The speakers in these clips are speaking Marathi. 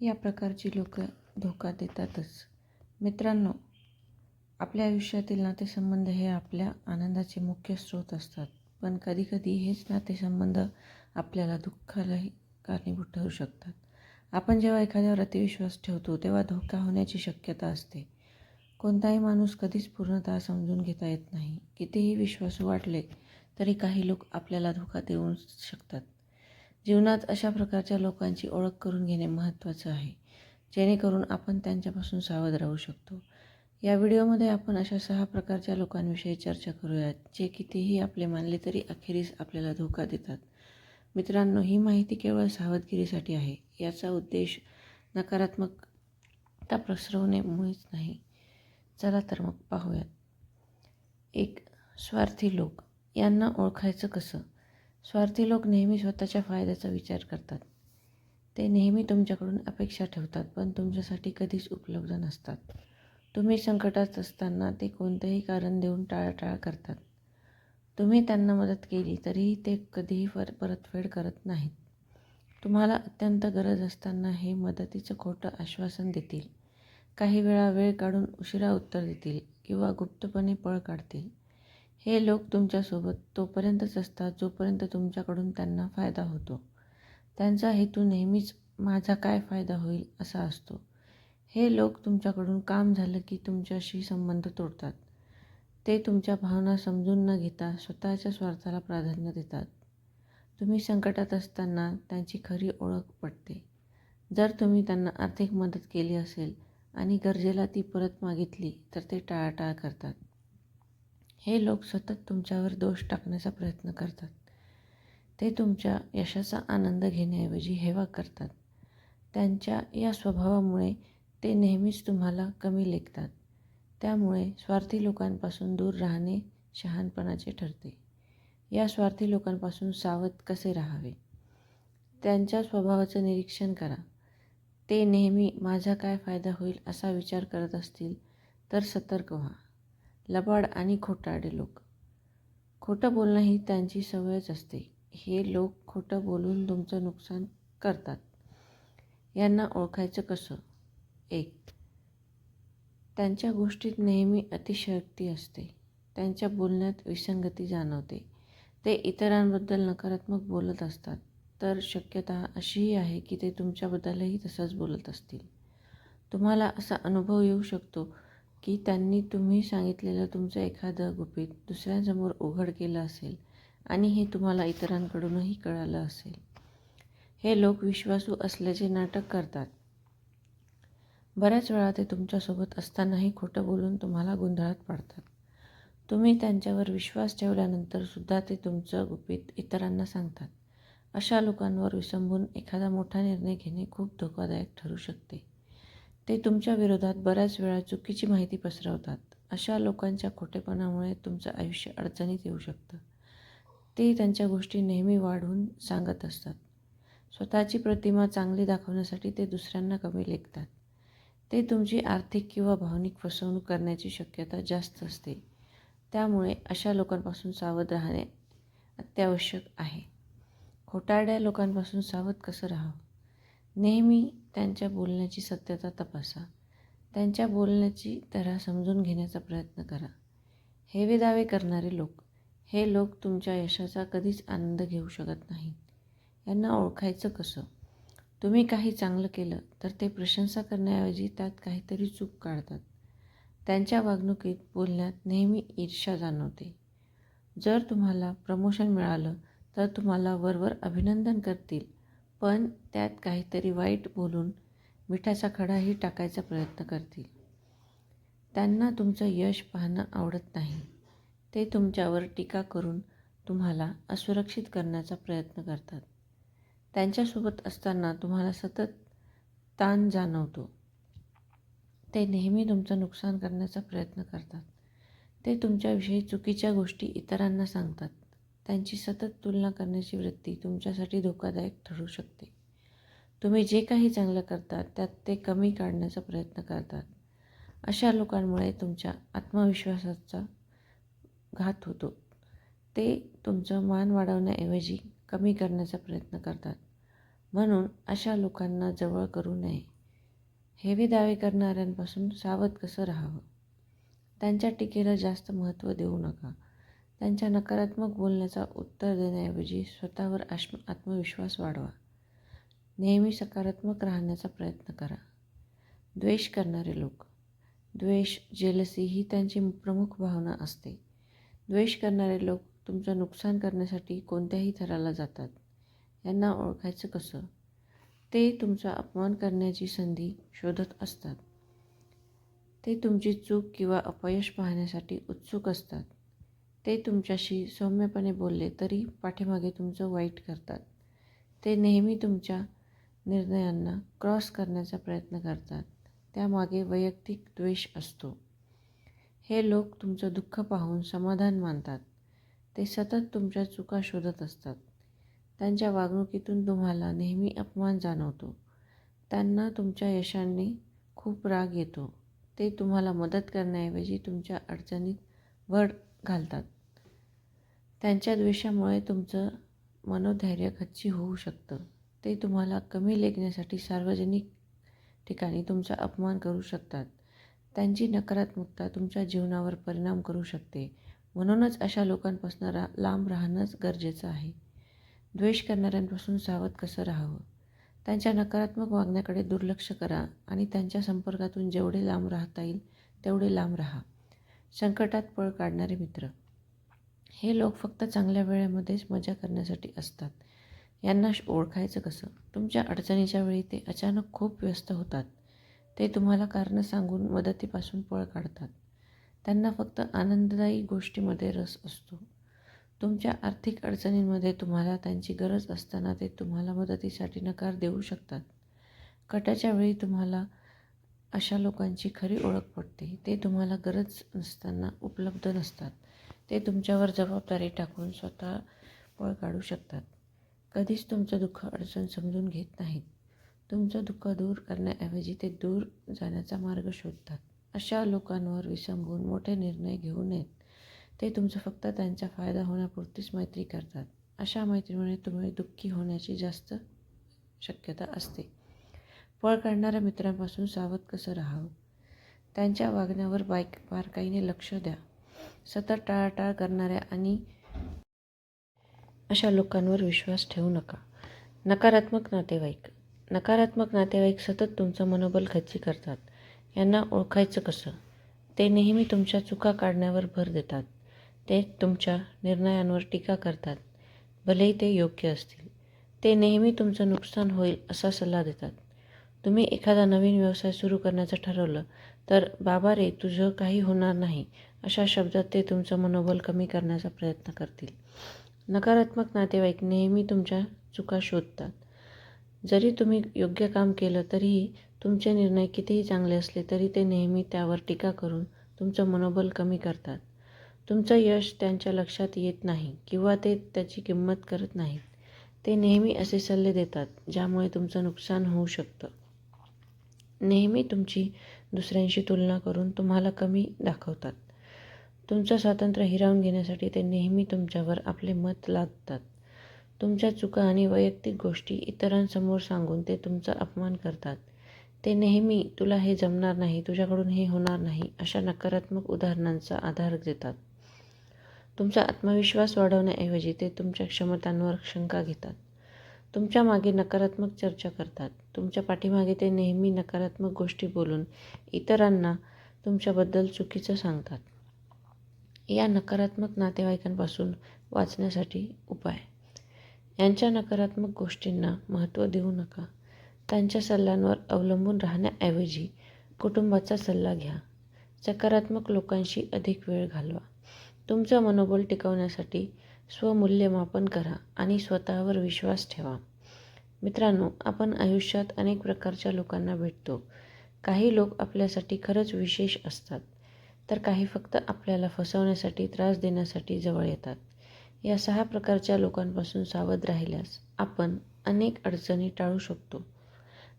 या प्रकारची लोक धोका देतातच. मित्रांनो आपल्या आयुष्यातील नातेसंबंध हे आपल्या आनंदाचे मुख्य स्रोत असतात. पण कधीकधी हेच नातेसंबंध आपल्याला दुःखालाही कारणीभूत ठरू शकतात. आपण जेव्हा एखाद्यावर अतिविश्वास ठेवतो तेव्हा धोका होण्याची शक्यता असते. कोणताही माणूस कधीच पूर्णतः समजून घेता येत नाही. कितीही विश्वासू वाटले तरी काही लोक आपल्याला धोका देऊ शकतात. जीवनात अशा प्रकारच्या लोकांची ओळख करून घेणे महत्त्वाचं आहे. जेणेकरून आपण त्यांच्यापासून सावध राहू शकतो. या व्हिडिओमध्ये आपण अशा सहा प्रकारच्या लोकांविषयी चर्चा करूयात जे कितीही आपले मानले तरी अखेरीस आपल्याला धोका देतात. मित्रांनो ही माहिती केवळ सावधगिरीसाठी आहे. याचा उद्देश नकारात्मकता प्रसरवणे मुळेच नाही. चला तर मग पाहूयात. एक स्वार्थी लोक यांना ओळखायचं कसं? स्वार्थी लोक नेहमी स्वतःच्या फायद्याचा विचार करतात. ते नेहमी तुमच्याकडून अपेक्षा ठेवतात पण तुमच्यासाठी कधीच उपलब्ध नसतात. तुम्ही संकटात असताना ते कोणतेही कारण देऊन टाळाटाळ करतात. तुम्ही त्यांना मदत केली तरीही ते कधीही फर परतफेड करत नाहीत. तुम्हाला अत्यंत गरज असताना हे मदतीचं खोटं आश्वासन देतील. काही वेळा वेळ काढून उशिरा उत्तर देतील किंवा गुप्तपणे पळ काढतील. हे लोक तुमच्यासोबत तोपर्यंतच असतात जोपर्यंत तुमच्याकडून त्यांना फायदा होतो. त्यांचा हेतू नेहमीच माझा काय फायदा होईल असा असतो. हे लोक तुमच्याकडून काम झालं की तुमच्याशी संबंध तोडतात. ते तुमच्या भावना समजून न घेता स्वतःच्या स्वार्थाला प्राधान्य देतात. तुम्ही संकटात असताना त्यांची खरी ओळख पडते जर तुम्ही त्यांना आर्थिक मदत केली असेल आणि गरजेला ती परत मागितली तर ते टाळाटाळ करतात. हे लोक सतत तुमच्यावर दोष टाकण्याचा प्रयत्न करतात. ते तुमच्या यशाचा आनंद घेण्याऐवजी हेवा करतात. त्यांच्या या स्वभावामुळे ते नेहमीच तुम्हाला कमी लेखतात. त्यामुळे स्वार्थी लोकांपासून दूर राहणे शहाणपणाचे ठरते. या स्वार्थी लोकांपासून सावध कसे राहावे? त्यांच्या स्वभावाचं निरीक्षण करा. ते नेहमी माझा काय फायदा होईल असा विचार करत असतील तर सतर्क व्हा. लबाड आणि खोटारडे लोक. खोटं बोलणं ही त्यांची सवयच असते. हे लोक खोटं बोलून तुमचं नुकसान करतात. यांना ओळखायचं कसं? एक त्यांच्या गोष्टीत नेहमी अतिशयोक्ती असते. त्यांच्या बोलण्यात विसंगती जाणवते. ते इतरांबद्दल नकारात्मक बोलत असतात. तर शक्यता अशीही आहे की ते तुमच्याबद्दलही तसंच बोलत असतील. तुम्हाला असा अनुभव येऊ शकतो की त्यांनी तुम्ही सांगितलेलं तुमचं एखादं गुपित दुसऱ्यांसमोर उघड केलं असेल आणि हे तुम्हाला इतरांकडूनही कळालं असेल. हे लोक विश्वासू असल्याचे नाटक करतात. बऱ्याच वेळा ते तुमच्यासोबत असतानाही खोटं बोलून तुम्हाला गोंधळात पाडतात. तुम्ही त्यांच्यावर विश्वास ठेवल्यानंतर सुद्धा ते तुमचं गुपित इतरांना सांगतात. अशा लोकांवर विसंबून एखादा मोठा निर्णय घेणे खूप धोकादायक ठरू शकते. ते तुमच्या विरोधात बऱ्याच वेळा चुकीची माहिती पसरवतात. अशा लोकांच्या खोटेपणामुळे तुमचं आयुष्य अडचणीत येऊ शकतं. ते त्यांच्या गोष्टी नेहमी वाढवून सांगत असतात. स्वतःची प्रतिमा चांगली दाखवण्यासाठी ते दुसऱ्यांना कमी लेखतात. ते तुमची आर्थिक किंवा भावनिक फसवणूक करण्याची शक्यता जास्त असते. त्यामुळे अशा लोकांपासून सावध राहणे अत्यावश्यक आहे. खोटारड्या लोकांपासून सावध कसं राहावं? नेहमी त्यांच्या बोलण्याची सत्यता तपासा. त्यांच्या बोलण्याची तऱ्हा समजून घेण्याचा प्रयत्न करा. हेवे दावे करणारे लोक हे लोक तुमच्या यशाचा कधीच आनंद घेऊ शकत नाहीत. यांना ओळखायचं कसं? तुम्ही काही चांगलं केलं तर ते प्रशंसा करण्याऐवजी त्यात काहीतरी चूक काढतात. त्यांच्या वागणुकीत बोलण्यात नेहमी ईर्ष्या जाणवते. जर तुम्हाला प्रमोशन मिळालं तर तुम्हाला वरवर अभिनंदन करतील. पण त्यात काहीतरी वाईट बोलून मिठाचा खडाही टाकायचा प्रयत्न करतील. त्यांना तुमचं यश पाहणं आवडत नाही. ते तुमच्यावर टीका करून तुम्हाला असुरक्षित करण्याचा प्रयत्न करतात. त्यांच्यासोबत असताना तुम्हाला सतत ताण जाणवतो. ते नेहमी तुमचं नुकसान करण्याचा प्रयत्न करतात. ते तुमच्याविषयी चुकीच्या गोष्टी इतरांना सांगतात. त्यांची सतत तुलना करण्याची वृत्ती तुमच्यासाठी धोकादायक ठरू शकते. तुम्ही जे काही चांगलं करतात त्यात ते कमी काढण्याचा प्रयत्न करतात. अशा लोकांमुळे तुमच्या आत्मविश्वासाचा घात होतो. ते तुमचं मान वाढवण्याऐवजी कमी करण्याचा प्रयत्न करतात. म्हणून अशा लोकांना जवळ करू नये. हेवे दावे करणाऱ्यांपासून सावध कसं राहावं? त्यांच्या टीकेला जास्त महत्त्व देऊ नका. त्यांच्या नकारात्मक बोलण्याचा उत्तर देण्याऐवजी स्वतःवर आश्म आत्मविश्वास वाढवा. नेहमी सकारात्मक राहण्याचा प्रयत्न करा. द्वेष करणारे लोक. द्वेष जेलसी ही त्यांची प्रमुख भावना असते. द्वेष करणारे लोक तुमचं नुकसान करण्यासाठी कोणत्याही थराला जातात. यांना ओळखायचं कसं? ते तुमचा अपमान करण्याची संधी शोधत असतात. ते तुमची चूक किंवा अपयश पाहण्यासाठी उत्सुक असतात. ते तुमच्याशी सौम्यपणे बोलले तरी पाठीमागे तुमचं वाईट करतात. ते नेहमी तुमच्या निर्णयांना क्रॉस करण्याचा प्रयत्न करतात. त्यामागे वैयक्तिक द्वेष असतो. हे लोक तुमचं दुःख पाहून समाधान मानतात. ते सतत तुमच्या चुका शोधत असतात. त्यांच्या वागणुकीतून तुम्हाला नेहमी अपमान जाणवतो. त्यांना तुमच्या यशांनी खूप राग येतो. ते तुम्हाला मदत करण्याऐवजी तुमच्या अडचणीत भर घालतात. त्यांच्या द्वेषामुळे तुमचं मनोधैर्य खच्ची होऊ शकतं. ते तुम्हाला कमी लेखण्यासाठी सार्वजनिक ठिकाणी तुमचा अपमान करू शकतात. त्यांची नकारात्मकता तुमच्या जीवनावर परिणाम करू शकते. म्हणूनच अशा लोकांपासून रा लांब राहणंच गरजेचं आहे. द्वेष करणाऱ्यांपासून सावध कसं राहावं? त्यांच्या नकारात्मक वागण्याकडे दुर्लक्ष करा आणि त्यांच्या संपर्कातून जेवढे लांब राहता येईल तेवढे लांब राहा. संकटात पळ काढणारे मित्र हे लोक फक्त चांगल्या वेळेमध्येच मजा करण्यासाठी असतात. यांना ओळखायचं कसं? तुमच्या अडचणीच्या वेळी ते अचानक खूप व्यस्त होतात. ते तुम्हाला कारणं सांगून मदतीपासून पळ काढतात. त्यांना फक्त आनंददायी गोष्टीमध्ये रस असतो. तुमच्या आर्थिक अडचणींमध्ये तुम्हाला त्यांची गरज असताना ते तुम्हाला मदतीसाठी नकार देऊ शकतात. कटाच्या वेळी तुम्हाला अशा लोकांची खरी ओळख पडते ते तुम्हाला गरज नसताना उपलब्ध नसतात. ते तुमच्यावर जबाबदारी टाकून स्वतः पळ काढू शकतात. कधीच तुमचं दुःख अडचण समजून घेत नाहीत. तुमचं दुःख दूर करण्याऐवजी ते दूर जाण्याचा मार्ग शोधतात. अशा लोकांवर विसंबून मोठे निर्णय घेऊ नयेत. ते तुमचं फक्त त्यांचा फायदा होण्यापुरतीच मैत्री करतात. अशा मैत्रीमुळे तुम्ही दुःखी होण्याची जास्त शक्यता असते. पळ काढणाऱ्या मित्रांपासून सावध कसं राहावं? त्यांच्या वागण्यावर बाईक बारकाईने लक्ष द्या. सतत टाळाटाळ करणाऱ्या आणि अशा लोकांवर विश्वास ठेवू नका. नकारात्मक नातेवाईक. नकारात्मक नातेवाईक सतत तुमचं मनोबल खच्ची करतात. यांना ओळखायचं कसं? ते नेहमी तुमच्या चुका काढण्यावर भर देतात. ते तुमच्या निर्णयांवर टीका करतात. भलेही ते योग्य असतील. ते नेहमी तुमचं नुकसान होईल असा सल्ला देतात. तुम्ही एखादा नवीन व्यवसाय सुरू करण्याचं ठरवलं तर बाबा रे तुझं काही होणार नाही. अशा शब्दात ते तुमचं मनोबल कमी करण्याचा प्रयत्न करतील. नकारात्मक नातेवाईक नेहमी तुमच्या चुका शोधतात. जरी तुम्ही योग्य काम केलं तरीही तुमचे निर्णय कितीही चांगले असले तरी ते नेहमी त्यावर टीका करून तुमचं मनोबल कमी करतात. तुमचं यश त्यांच्या लक्षात येत नाही किंवा ते त्याची किंमत करत नाहीत. ते नेहमी असे सल्ले देतात ज्यामुळे तुमचं नुकसान होऊ शकतं. नेहमी तुमची दुसऱ्यांशी तुलना करून तुम्हाला कमी दाखवतात. तुमचं स्वातंत्र्य हिरावून घेण्यासाठी ते नेहमी तुमच्यावर आपले मत लादतात. तुमच्या चुका आणि वैयक्तिक गोष्टी इतरांसमोर सांगून ते तुमचा अपमान करतात. ते नेहमी तुला हे जमणार नाही तुझ्याकडून हे होणार नाही अशा नकारात्मक उदाहरणांचा आधार देतात. तुमचा आत्मविश्वास वाढवण्याऐवजी ते तुमच्या क्षमतांवर शंका घेतात. तुमच्या मागे नकारात्मक चर्चा करतात. तुमच्या पाठीमागे ते नेहमी नकारात्मक गोष्टी बोलून इतरांना तुमच्याबद्दल चुकीचं सांगतात. या नकारात्मक नातेवाईकांपासून वाचण्यासाठी उपाय. यांच्या नकारात्मक गोष्टींना महत्त्व देऊ नका. त्यांच्या सल्ल्यांवर अवलंबून राहण्याऐवजी कुटुंबाचा सल्ला घ्या. सकारात्मक लोकांशी अधिक वेळ घालवा. तुमचं मनोबल टिकवण्यासाठी स्वमूल्यमापन करा आणि स्वतःवर विश्वास ठेवा. मित्रांनो आपण आयुष्यात अनेक प्रकारच्या लोकांना भेटतो. काही लोक आपल्यासाठी खरंच विशेष असतात. तर काही फक्त आपल्याला फसवण्यासाठी त्रास देण्यासाठी जवळ येतात. या सहा प्रकारच्या लोकांपासून सावध राहिल्यास आपण अनेक अडचणी टाळू शकतो.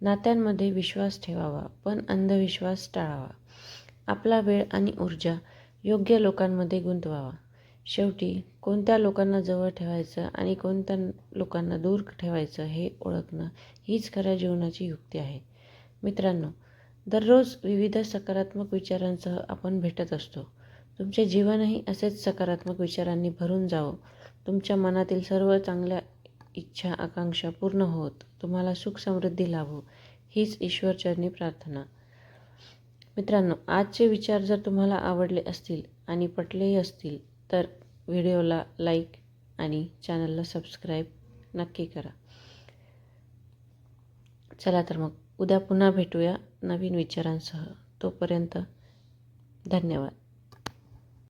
नात्यांमध्ये विश्वास ठेवावा पण अंधविश्वास टाळावा. आपला वेळ आणि ऊर्जा योग्य लोकांमध्ये गुंतवावा. शेवटी कोणत्या लोकांना जवळ ठेवायचं आणि कोणत्या लोकांना दूर ठेवायचं हे ओळखणं हीच खऱ्या जीवनाची युक्ती आहे. मित्रांनो दररोज विविध सकारात्मक विचारांसह आपण भेटत असतो. तुमचे जीवनही असेच सकारात्मक विचारांनी भरून जावं. तुमच्या मनातील सर्व चांगल्या इच्छा आकांक्षा पूर्ण होत. तुम्हाला सुख समृद्धी लाभो. हीच ईश्वरचरणी प्रार्थना. मित्रांनो आजचे विचार जर तुम्हाला आवडले असतील आणि पटलेही असतील तर व्हिडिओला लाईक आणि चॅनलला सबस्क्राईब नक्की करा. चला तर मग उद्या पुन्हा भेटूया. नवीन विचारांसह तोपर्यंत धन्यवाद.